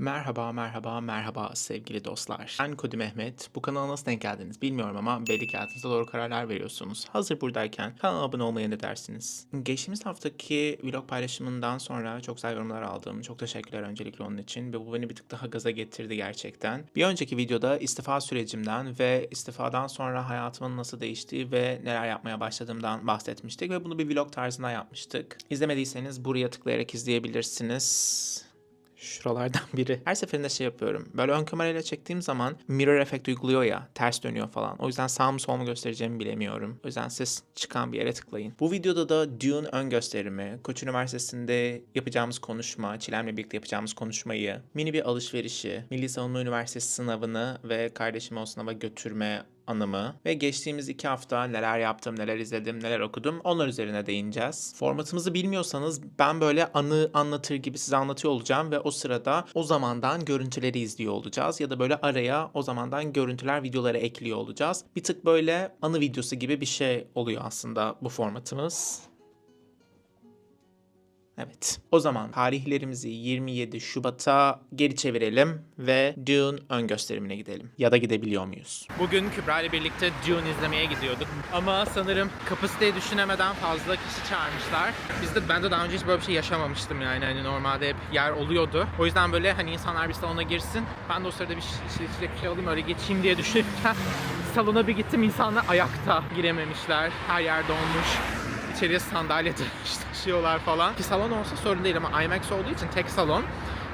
Merhaba, merhaba, merhaba sevgili dostlar. Ben Kodi Mehmet. Bu kanala nasıl denk geldiniz bilmiyorum ama belli ki doğru kararlar veriyorsunuz. Hazır buradayken kanala abone olmaya ne dersiniz? Geçtiğimiz haftaki vlog paylaşımından sonra çok güzel yorumlar aldım. Çok teşekkürler öncelikle onun için ve bu beni bir tık daha gaza getirdi gerçekten. Bir önceki videoda istifa sürecimden ve istifadan sonra hayatımın nasıl değiştiği ve neler yapmaya başladığımdan bahsetmiştik ve bunu bir vlog tarzında yapmıştık. İzlemediyseniz buraya tıklayarak izleyebilirsiniz. Şuralardan biri. Her seferinde şey yapıyorum. Böyle ön kamerayla çektiğim zaman mirror efekt uyguluyor ya. Ters dönüyor falan. O yüzden sağ mı sol mu göstereceğimi bilemiyorum. O yüzden siz çıkan bir yere tıklayın. Bu videoda da Dune ön gösterimi, Koç Üniversitesi'nde yapacağımız konuşma, Çilem'le birlikte yapacağımız konuşmayı, mini bir alışverişi, Milli Savunma Üniversitesi sınavını ve kardeşimi o sınava götürme anımı ve geçtiğimiz iki hafta neler yaptım, neler izledim, neler okudum onlar üzerine değineceğiz. Formatımızı bilmiyorsanız ben böyle anı anlatır gibi size anlatıyor olacağım ve o sırada o zamandan görüntüleri izliyor olacağız ya da böyle araya o zamandan görüntüler videoları ekliyor olacağız. Bir tık böyle anı videosu gibi bir şey oluyor aslında bu formatımız. Evet. O zaman tarihlerimizi 27 Şubat'a geri çevirelim ve Dune ön gösterimine gidelim. Ya da gidebiliyor muyuz? Bugün Kübra ile birlikte Dune izlemeye gidiyorduk. Ama sanırım kapasiteyi düşünemeden fazla kişi çağırmışlar. Biz de ben de daha önce hiç böyle bir şey yaşamamıştım yani. Hani normalde hep yer oluyordu. O yüzden böyle hani insanlar bir salona girsin. Ben de o sırada bir şey, içecek bir şey alayım öyle geçeyim diye düşünürken salona bir gittim insanlar ayakta girememişler. Her yer donmuş içeriye sandalye taşıyorlar falan. Ki salon olsa sorun değil ama IMAX olduğu için tek salon.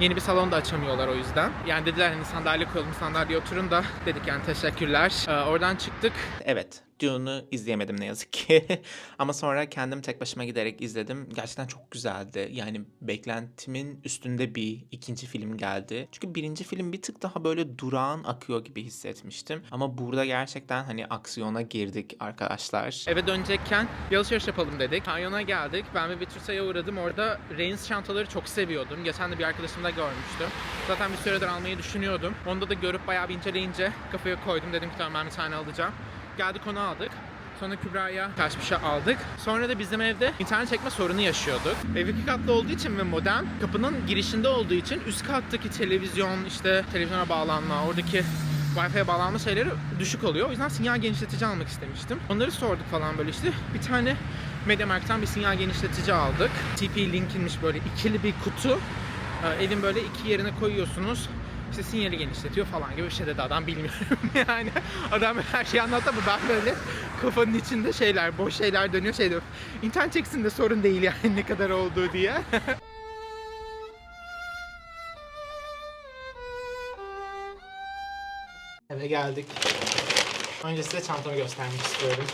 Yeni bir salon da açamıyorlar o yüzden. Yani dediler hani sandalye koyalım sandalye oturun da dedik yani teşekkürler. Ee, oradan çıktık. Evet Dune'u izleyemedim ne yazık ki. Ama sonra kendim tek başıma giderek izledim. Gerçekten çok güzeldi. Yani beklentimin üstünde bir ikinci film geldi. Çünkü birinci film bir tık daha böyle durağan akıyor gibi hissetmiştim. Ama burada gerçekten hani aksiyona girdik arkadaşlar. Eve dönecekken bir alışveriş yapalım dedik. Kanyona geldik. Ben bir Vitruse'ye uğradım. Orada Reigns çantaları çok seviyordum. Geçen de bir arkadaşımda görmüştüm. Zaten bir süredir almayı düşünüyordum. Onda da görüp bayağı bir inceleyince kafaya koydum. Dedim ki tamam ben bir tane alacağım. Geldik onu aldık. Sonra Kübra'ya kaç bir şey aldık. Sonra da bizim evde internet çekme sorunu yaşıyorduk. Ev iki katlı olduğu için ve modem kapının girişinde olduğu için üst kattaki televizyon, işte televizyona bağlanma, oradaki Wi-Fi'ye bağlanma şeyleri düşük oluyor. O yüzden sinyal genişletici almak istemiştim. Onları sorduk falan böyle işte. Bir tane MediaMarkt'tan bir sinyal genişletici aldık. TP-Link'inmiş böyle ikili bir kutu. Ee, Evin böyle iki yerine koyuyorsunuz işte sinyali genişletiyor falan gibi bir şey dedi adam bilmiyorum yani adam her şeyi anlattı ama ben böyle kafanın içinde şeyler boş şeyler dönüyor şey diyor internet çeksin de sorun değil yani ne kadar olduğu diye Eve geldik. Önce size çantamı göstermek istiyorum.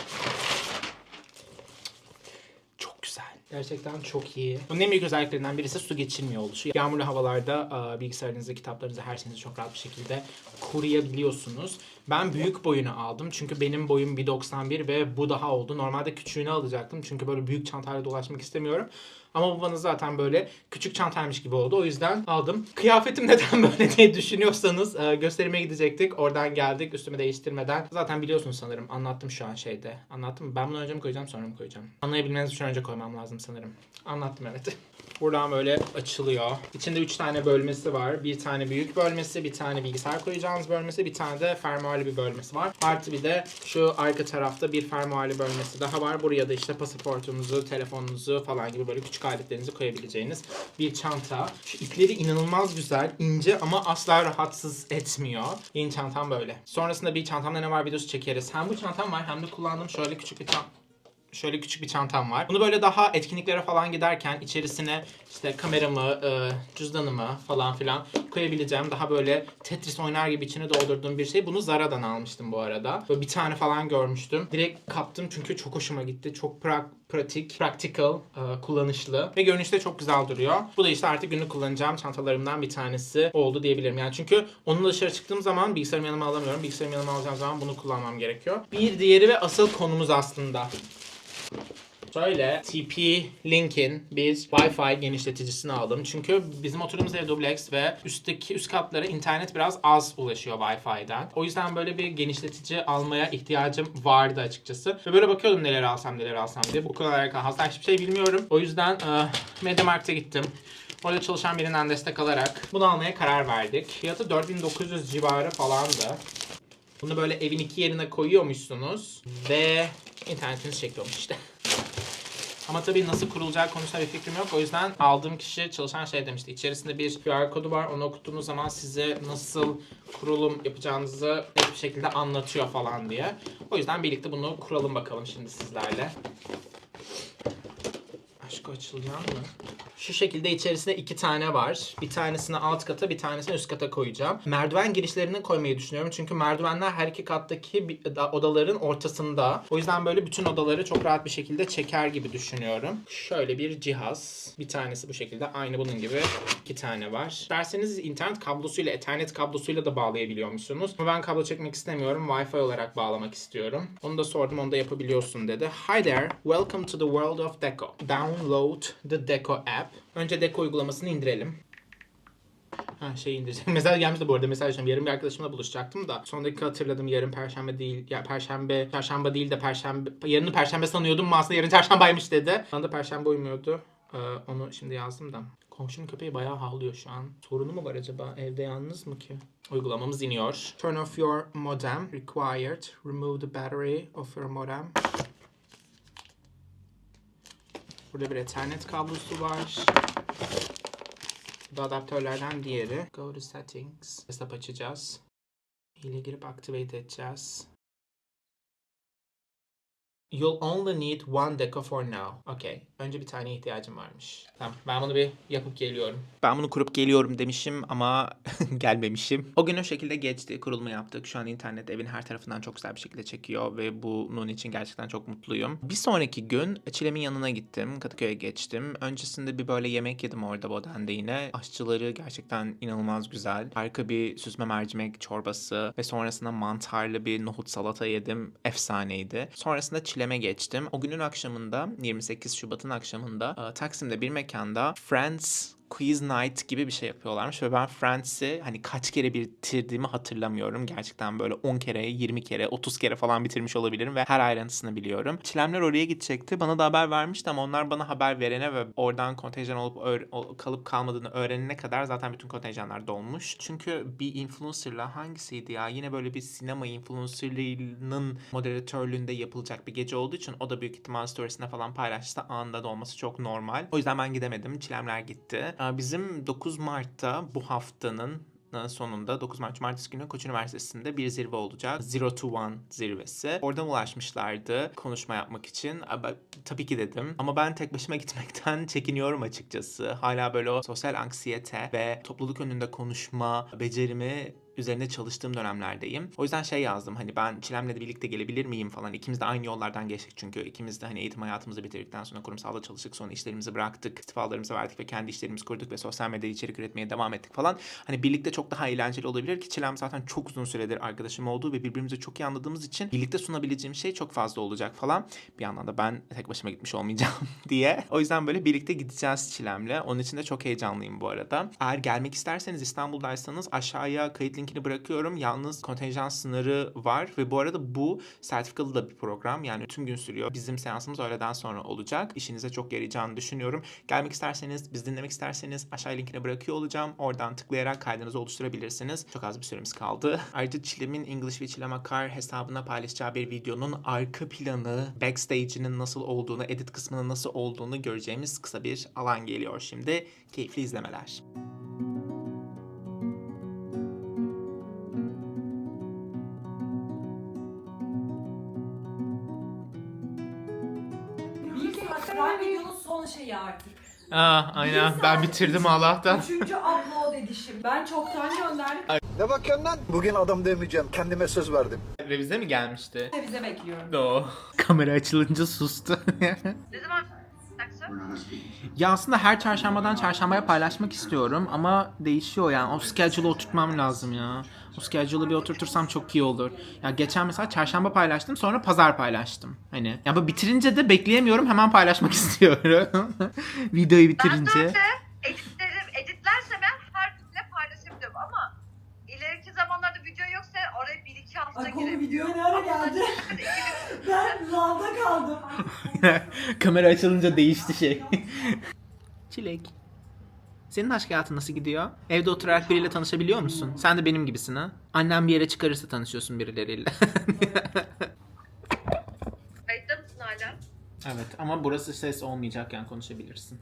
Çok güzel. Gerçekten çok iyi. Bunun en büyük özelliklerinden birisi su geçirmiyor oluşu. Yağmurlu havalarda bilgisayarınızı, kitaplarınızı, her şeyinizi çok rahat bir şekilde koruyabiliyorsunuz. Ben büyük boyunu aldım çünkü benim boyum 1.91 ve bu daha oldu. Normalde küçüğünü alacaktım çünkü böyle büyük çantayla dolaşmak istemiyorum. Ama bu bana zaten böyle küçük çantaymış gibi oldu. O yüzden aldım. Kıyafetim neden böyle diye düşünüyorsanız e, gösterime gidecektik. Oradan geldik üstümü değiştirmeden. Zaten biliyorsunuz sanırım. Anlattım şu an şeyde. Anlattım mı? Ben bunu önce mi koyacağım sonra mı koyacağım? Anlayabilmeniz için önce koymam lazım sanırım. Anlattım evet. Buradan böyle açılıyor. İçinde 3 tane bölmesi var. Bir tane büyük bölmesi, bir tane bilgisayar koyacağınız bölmesi, bir tane de fermuarlı bir bölmesi var. Artı bir de şu arka tarafta bir fermuarlı bölmesi daha var. Buraya da işte pasaportunuzu, telefonunuzu falan gibi böyle küçük aletlerinizi koyabileceğiniz bir çanta. Şu ipleri inanılmaz güzel, ince ama asla rahatsız etmiyor. Yeni çantam böyle. Sonrasında bir çantamda ne var videosu çekeriz. Hem bu çantam var hem de kullandığım şöyle küçük bir çantam şöyle küçük bir çantam var. Bunu böyle daha etkinliklere falan giderken içerisine işte kameramı, e, cüzdanımı falan filan koyabileceğim daha böyle Tetris oynar gibi içine doldurduğum bir şey. Bunu Zara'dan almıştım bu arada. Böyle bir tane falan görmüştüm. Direkt kaptım çünkü çok hoşuma gitti. Çok pra- pratik, practical, e, kullanışlı ve görünüşte çok güzel duruyor. Bu da işte artık günlük kullanacağım çantalarımdan bir tanesi oldu diyebilirim. Yani çünkü onunla dışarı çıktığım zaman bilgisayarımı yanıma alamıyorum. Bilgisayarımı yanıma alacağım zaman bunu kullanmam gerekiyor. Bir diğeri ve asıl konumuz aslında. Şöyle TP-Link'in bir Wi-Fi genişleticisini aldım. Çünkü bizim oturduğumuz ev dubleks ve üstteki üst katlara internet biraz az ulaşıyor Wi-Fi'den. O yüzden böyle bir genişletici almaya ihtiyacım vardı açıkçası. Ve böyle bakıyordum neler alsam neler alsam diye. Bu kadar alakalı aslında hiçbir şey bilmiyorum. O yüzden e, MediaMarkt'a gittim. Orada çalışan birinden destek alarak bunu almaya karar verdik. Fiyatı 4900 civarı falandı. Bunu böyle evin iki yerine koyuyormuşsunuz ve internetiniz çekiyormuş işte. Ama tabii nasıl kurulacağı konusunda bir fikrim yok. O yüzden aldığım kişi çalışan şey demişti. İçerisinde bir QR kodu var. Onu okuttuğunuz zaman size nasıl kurulum yapacağınızı net bir şekilde anlatıyor falan diye. O yüzden birlikte bunu kuralım bakalım şimdi sizlerle. Aşkı açılacak mı? Şu şekilde içerisinde iki tane var. Bir tanesini alt kata, bir tanesini üst kata koyacağım. Merdiven girişlerini koymayı düşünüyorum. Çünkü merdivenler her iki kattaki odaların ortasında. O yüzden böyle bütün odaları çok rahat bir şekilde çeker gibi düşünüyorum. Şöyle bir cihaz. Bir tanesi bu şekilde. Aynı bunun gibi iki tane var. Derseniz internet kablosuyla, ethernet kablosuyla da bağlayabiliyor musunuz? Ama ben kablo çekmek istemiyorum. Wi-Fi olarak bağlamak istiyorum. Onu da sordum. Onu da yapabiliyorsun dedi. Hi there. Welcome to the world of Deco. Download the Deco app. Önce Deco uygulamasını indirelim. Ha şey indireceğim. Mesaj gelmişti bu arada mesaj Yarın bir arkadaşımla buluşacaktım da. Son dakika hatırladım. Yarın perşembe değil. Ya perşembe, çarşamba değil de perşembe. Yarını perşembe sanıyordum ama aslında yarın çarşambaymış dedi. Bana da perşembe uymuyordu. Ee, onu şimdi yazdım da. Komşum köpeği bayağı havlıyor şu an. Sorunu mu var acaba? Evde yalnız mı ki? Uygulamamız iniyor. Turn off your modem. Required. Remove the battery of your modem. Burada bir ethernet kablosu var. Bu da adaptörlerden diğeri. Go to settings. Hesap açacağız. Hile girip activate edeceğiz. You'll only need one deco for now. Okay. Önce bir tane ihtiyacım varmış. Tamam. Ben bunu bir yapıp geliyorum. Ben bunu kurup geliyorum demişim ama gelmemişim. O gün o şekilde geçti. Kurulumu yaptık. Şu an internet evin her tarafından çok güzel bir şekilde çekiyor ve bunun için gerçekten çok mutluyum. Bir sonraki gün Çilem'in yanına gittim. Kadıköy'e geçtim. Öncesinde bir böyle yemek yedim orada Boden'de yine. Aşçıları gerçekten inanılmaz güzel. Harika bir süzme mercimek çorbası ve sonrasında mantarlı bir nohut salata yedim. Efsaneydi. Sonrasında Çilem'e geçtim. O günün akşamında 28 Şubat'ın akşamında e, Taksim'de bir mekanda Friends Quiz Night gibi bir şey yapıyorlarmış ve ben Friends'i hani kaç kere bitirdiğimi hatırlamıyorum. Gerçekten böyle 10 kere, 20 kere, 30 kere falan bitirmiş olabilirim ve her ayrıntısını biliyorum. Çilemler oraya gidecekti. Bana da haber vermişti ama onlar bana haber verene ve oradan kontenjan olup kalıp kalmadığını öğrenene kadar zaten bütün kontenjanlar dolmuş. Çünkü bir influencerla hangisiydi ya? Yine böyle bir sinema influencerlığının moderatörlüğünde yapılacak bir gece olduğu için o da büyük ihtimal storiesine falan paylaştı. Anında dolması çok normal. O yüzden ben gidemedim. Çilemler gitti. Aa, Bizim 9 Mart'ta bu haftanın sonunda 9 Mart Cumartesi günü Koç Üniversitesi'nde bir zirve olacak. Zero to One zirvesi. Oradan ulaşmışlardı konuşma yapmak için. Tabii ki dedim. Ama ben tek başıma gitmekten çekiniyorum açıkçası. Hala böyle o sosyal anksiyete ve topluluk önünde konuşma becerimi üzerine çalıştığım dönemlerdeyim. O yüzden şey yazdım hani ben Çilem'le de birlikte gelebilir miyim falan. İkimiz de aynı yollardan geçtik çünkü ikimiz de hani eğitim hayatımızı bitirdikten sonra kurumsalda çalıştık. Sonra işlerimizi bıraktık, istifalarımızı verdik ve kendi işlerimizi kurduk ve sosyal medyada içerik üretmeye devam ettik falan. Hani birlikte çok daha eğlenceli olabilir ki Çilem zaten çok uzun süredir arkadaşım olduğu ve birbirimizi çok iyi anladığımız için birlikte sunabileceğim şey çok fazla olacak falan. Bir yandan da ben tek başıma gitmiş olmayacağım diye. O yüzden böyle birlikte gideceğiz Çilem'le. Onun için de çok heyecanlıyım bu arada. Eğer gelmek isterseniz İstanbul'daysanız aşağıya kayıt linkini bırakıyorum. Yalnız kontenjan sınırı var ve bu arada bu sertifikalı da bir program. Yani tüm gün sürüyor. Bizim seansımız öğleden sonra olacak. İşinize çok yarayacağını düşünüyorum. Gelmek isterseniz, biz dinlemek isterseniz aşağı linkini bırakıyor olacağım. Oradan tıklayarak kaydınızı oluşturabilirsiniz. Çok az bir süremiz kaldı. Ayrıca Çilem'in English ve Çilem Akar hesabına paylaşacağı bir videonun arka planı, backstage'inin nasıl olduğunu, edit kısmının nasıl olduğunu göreceğimiz kısa bir alan geliyor şimdi. Keyifli izlemeler. Bir şeyi artık. Aa, aynen. Ben bitirdim Allah'tan. Üçüncü upload edişim. Ben çoktan gönderdim. Ne bakıyorsun lan? Bugün adam demeyeceğim. Kendime söz verdim. Revize mi gelmişti? Bize bekliyorum. O. Kamera açılınca sustu. Ne zaman ya aslında her çarşambadan çarşambaya paylaşmak istiyorum ama değişiyor yani. O schedule'ı oturtmam lazım ya. O schedule'ı bir oturtursam çok iyi olur. Ya geçen mesela çarşamba paylaştım sonra pazar paylaştım. Hani ya bu bitirince de bekleyemiyorum hemen paylaşmak istiyorum. Videoyu bitirince. Ben de editlerim, editlerse ben her türlü paylaşabilirim ama ileriki zamanlarda video yoksa oraya bir iki hafta Ay konu girebilirim. videoya ne ara geldi? ben lavda kaldım. Kamera açılınca değişti şey. Çilek. Senin aşk hayatın nasıl gidiyor? Evde oturarak biriyle tanışabiliyor musun? Sen de benim gibisin ha? Annem bir yere çıkarırsa tanışıyorsun birileriyle. Kayıtta mısın hala? evet ama burası ses olmayacakken konuşabilirsin.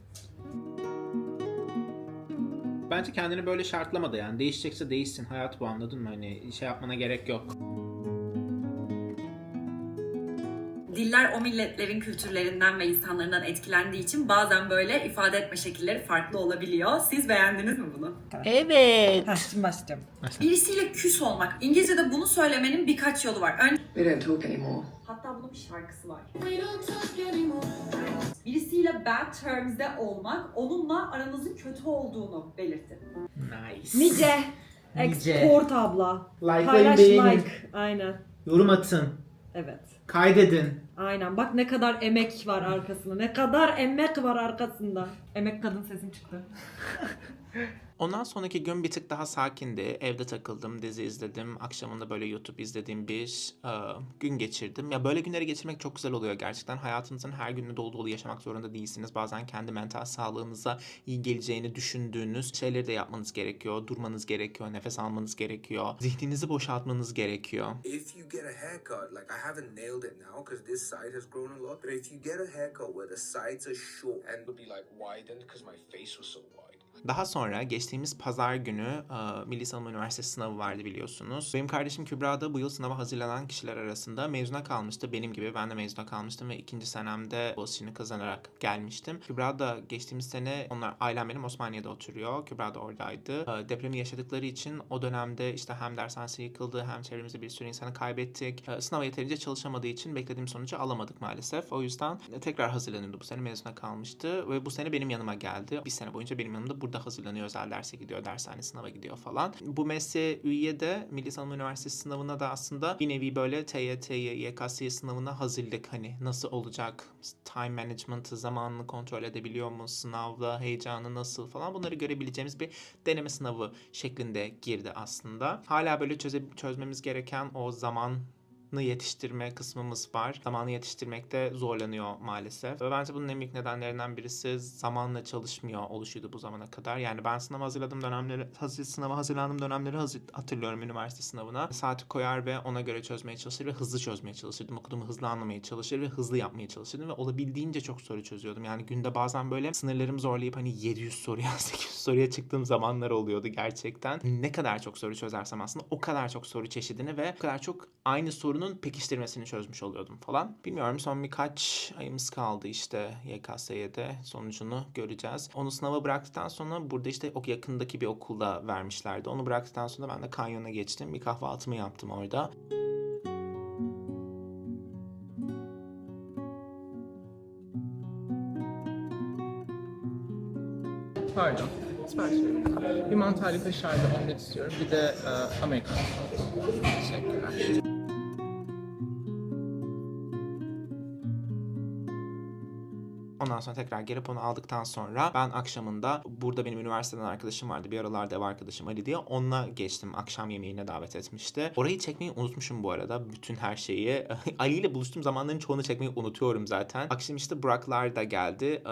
Bence kendini böyle şartlama da yani. Değişecekse değişsin. Hayat bu anladın mı? Hani şey yapmana gerek yok. Diller o milletlerin kültürlerinden ve insanlarından etkilendiği için bazen böyle ifade etme şekilleri farklı olabiliyor. Siz beğendiniz mi bunu? Evet. Şimdi başlayacağım. Birisiyle küs olmak. İngilizce'de bunu söylemenin birkaç yolu var. Ön... We don't talk anymore. Hatta bunun bir şarkısı var. Birisiyle bad terms'de olmak, onunla aranızın kötü olduğunu belirtin. Nice. Nice. Nice. Export abla. Like'layın, Paylaş beğenin. like. Aynen. Yorum atın. Evet. Kaydedin. Aynen. Bak ne kadar emek var arkasında. Ne kadar emek var arkasında. Emek kadın sesim çıktı. Ondan sonraki gün bir tık daha sakindi. Evde takıldım, dizi izledim. Akşamında böyle YouTube izlediğim bir e, gün geçirdim. Ya böyle günleri geçirmek çok güzel oluyor gerçekten. Hayatınızın her gününü dolu dolu yaşamak zorunda değilsiniz. Bazen kendi mental sağlığınıza iyi geleceğini düşündüğünüz şeyleri de yapmanız gerekiyor. Durmanız gerekiyor, nefes almanız gerekiyor. Zihninizi boşaltmanız gerekiyor. if you get a haircut, like I haven't it now because this side has grown a lot, but if you get a haircut where the sides are short and it'll be like widened because my face was so wide. Daha sonra geçtiğimiz pazar günü e, Milli Savunma Üniversitesi sınavı vardı biliyorsunuz. Benim kardeşim Kübra da bu yıl sınava hazırlanan kişiler arasında mezuna kalmıştı. Benim gibi ben de mezuna kalmıştım ve ikinci senemde Boğaziçi'ni kazanarak gelmiştim. Kübra da geçtiğimiz sene onlar ailem benim Osmaniye'de oturuyor. Kübra da oradaydı. E, depremi yaşadıkları için o dönemde işte hem dershanesi yıkıldı hem çevremizde bir sürü insanı kaybettik. E, sınava yeterince çalışamadığı için beklediğim sonucu alamadık maalesef. O yüzden tekrar hazırlanıyordu bu sene mezuna kalmıştı ve bu sene benim yanıma geldi. Bir sene boyunca benim yanımda burada hazırlanıyor, özel derse gidiyor, dershane sınava gidiyor falan. Bu mesleğe üye de Milli Savunma Üniversitesi sınavına da aslında bir nevi böyle TYT, YKS sınavına hazırlık hani nasıl olacak, time management'ı, zamanını kontrol edebiliyor mu, sınavda heyecanı nasıl falan bunları görebileceğimiz bir deneme sınavı şeklinde girdi aslında. Hala böyle çöze, çözmemiz gereken o zaman yetiştirme kısmımız var. Zamanı yetiştirmekte zorlanıyor maalesef. Ve bence bunun en büyük nedenlerinden birisi zamanla çalışmıyor oluşuydu bu zamana kadar. Yani ben sınava hazırladığım dönemleri, hazır, sınava hazırlandığım dönemleri hazır, hatırlıyorum üniversite sınavına. Saati koyar ve ona göre çözmeye çalışır ve hızlı çözmeye çalışırdım. Okuduğumu hızlı anlamaya çalışır ve hızlı yapmaya çalışırdım ve olabildiğince çok soru çözüyordum. Yani günde bazen böyle sınırlarımı zorlayıp hani 700 soruya 800 soruya çıktığım zamanlar oluyordu gerçekten. Ne kadar çok soru çözersem aslında o kadar çok soru çeşidini ve o kadar çok aynı sorunun pekiştirmesini çözmüş oluyordum falan. Bilmiyorum son birkaç ayımız kaldı işte YKS'ye de sonucunu göreceğiz. Onu sınava bıraktıktan sonra burada işte o yakındaki bir okulda vermişlerdi. Onu bıraktıktan sonra ben de kanyona geçtim. Bir kahvaltımı yaptım orada. Pardon. Sipariş. Bir mantarlı kaşarlı omlet istiyorum. Bir de e, Amerikan. Teşekkürler. Ondan sonra tekrar gelip onu aldıktan sonra ben akşamında burada benim üniversiteden arkadaşım vardı. Bir aralarda ev arkadaşım Ali diye. Onunla geçtim. Akşam yemeğine davet etmişti. Orayı çekmeyi unutmuşum bu arada. Bütün her şeyi. Ali ile buluştuğum zamanların çoğunu çekmeyi unutuyorum zaten. Akşam işte Buraklar da geldi.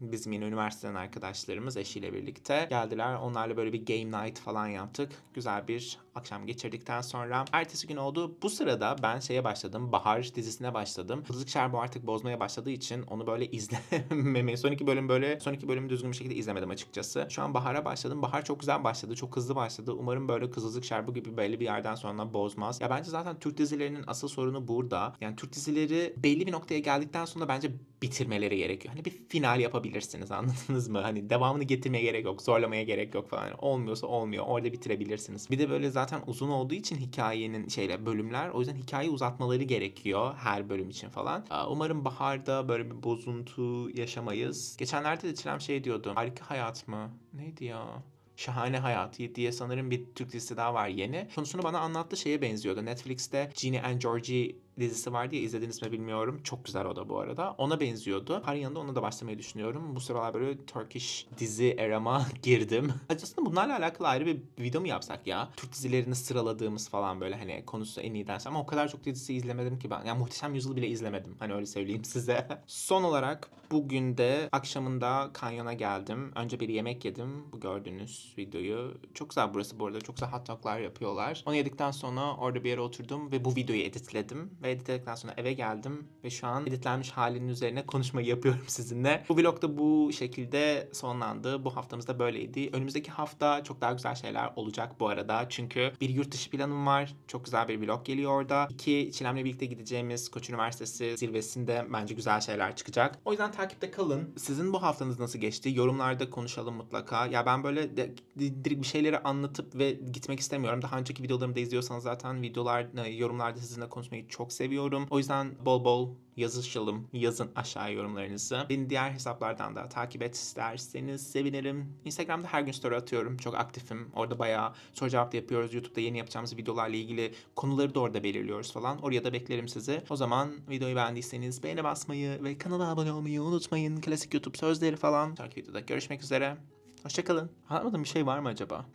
Bizim yine üniversiteden arkadaşlarımız eşiyle birlikte geldiler. Onlarla böyle bir game night falan yaptık. Güzel bir akşam geçirdikten sonra ertesi gün oldu. Bu sırada ben şeye başladım. Bahar dizisine başladım. Hızlık Şerbo artık bozmaya başladığı için onu böyle izlememeye. Son iki bölüm böyle son iki bölümü düzgün bir şekilde izlemedim açıkçası. Şu an Bahar'a başladım. Bahar çok güzel başladı. Çok hızlı başladı. Umarım böyle Kızılcık Şerbo gibi belli bir yerden sonra bozmaz. Ya bence zaten Türk dizilerinin asıl sorunu burada. Yani Türk dizileri belli bir noktaya geldikten sonra bence bitirmeleri gerekiyor. Hani bir final yapabilirsiniz anladınız mı? Hani devamını getirmeye gerek yok. Zorlamaya gerek yok falan. Olmuyorsa olmuyor. Orada bitirebilirsiniz. Bir de böyle zaten uzun olduğu için hikayenin şeyle bölümler. O yüzden hikayeyi uzatmaları gerekiyor her bölüm için falan. Umarım baharda böyle bir bozuntu yaşamayız. Geçenlerde de Çilem şey diyordu. Harika hayat mı? Neydi ya? Şahane Hayat diye sanırım bir Türk dizisi daha var yeni. Konusunu bana anlattığı şeye benziyordu. Netflix'te Ginny and Georgie dizisi vardı ya izlediniz mi bilmiyorum. Çok güzel o da bu arada. Ona benziyordu. Parin yanında ona da başlamayı düşünüyorum. Bu sıralar böyle Turkish dizi erama girdim. Aslında bunlarla alakalı ayrı bir video mu yapsak ya? Türk dizilerini sıraladığımız falan böyle hani konusu en iyi dersi. Ama o kadar çok dizi izlemedim ki ben. Yani Muhteşem Yüzyıl bile izlemedim. Hani öyle söyleyeyim size. Son olarak bugün de akşamında kanyona geldim. Önce bir yemek yedim. Bu gördüğünüz videoyu. Çok güzel burası bu arada. Çok güzel hot doglar yapıyorlar. Onu yedikten sonra orada bir yere oturdum ve bu videoyu editledim. Ve editledikten sonra eve geldim. Ve şu an editlenmiş halinin üzerine konuşmayı yapıyorum sizinle. Bu vlog da bu şekilde sonlandı. Bu haftamız da böyleydi. Önümüzdeki hafta çok daha güzel şeyler olacak bu arada. Çünkü bir yurt dışı planım var. Çok güzel bir vlog geliyor orada. İki Çilem'le birlikte gideceğimiz Koç Üniversitesi zirvesinde bence güzel şeyler çıkacak. O yüzden takipte kalın. Sizin bu haftanız nasıl geçti? Yorumlarda konuşalım mutlaka. Ya ben böyle direkt bir şeyleri anlatıp ve gitmek istemiyorum. Daha önceki videolarımı da izliyorsanız zaten videolar, e, yorumlarda sizinle konuşmayı çok seviyorum. O yüzden bol bol yazışalım. Yazın aşağı yorumlarınızı. Beni diğer hesaplardan da takip et isterseniz sevinirim. Instagram'da her gün story atıyorum. Çok aktifim. Orada bayağı soru cevap da yapıyoruz. YouTube'da yeni yapacağımız videolarla ilgili konuları da orada belirliyoruz falan. Oraya da beklerim sizi. O zaman videoyu beğendiyseniz beğene basmayı ve kanala abone olmayı unutmayın. Klasik YouTube sözleri falan. Sonraki videoda görüşmek üzere. Hoşçakalın. Anlamadım bir şey var mı acaba?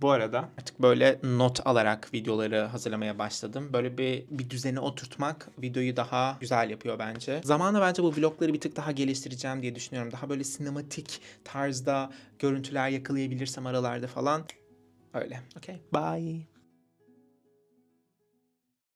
Bu arada artık böyle not alarak videoları hazırlamaya başladım. Böyle bir bir düzene oturtmak videoyu daha güzel yapıyor bence. Zamanla bence bu vlogları bir tık daha geliştireceğim diye düşünüyorum. Daha böyle sinematik tarzda görüntüler yakalayabilirsem aralarda falan. Öyle. Okay. Bye.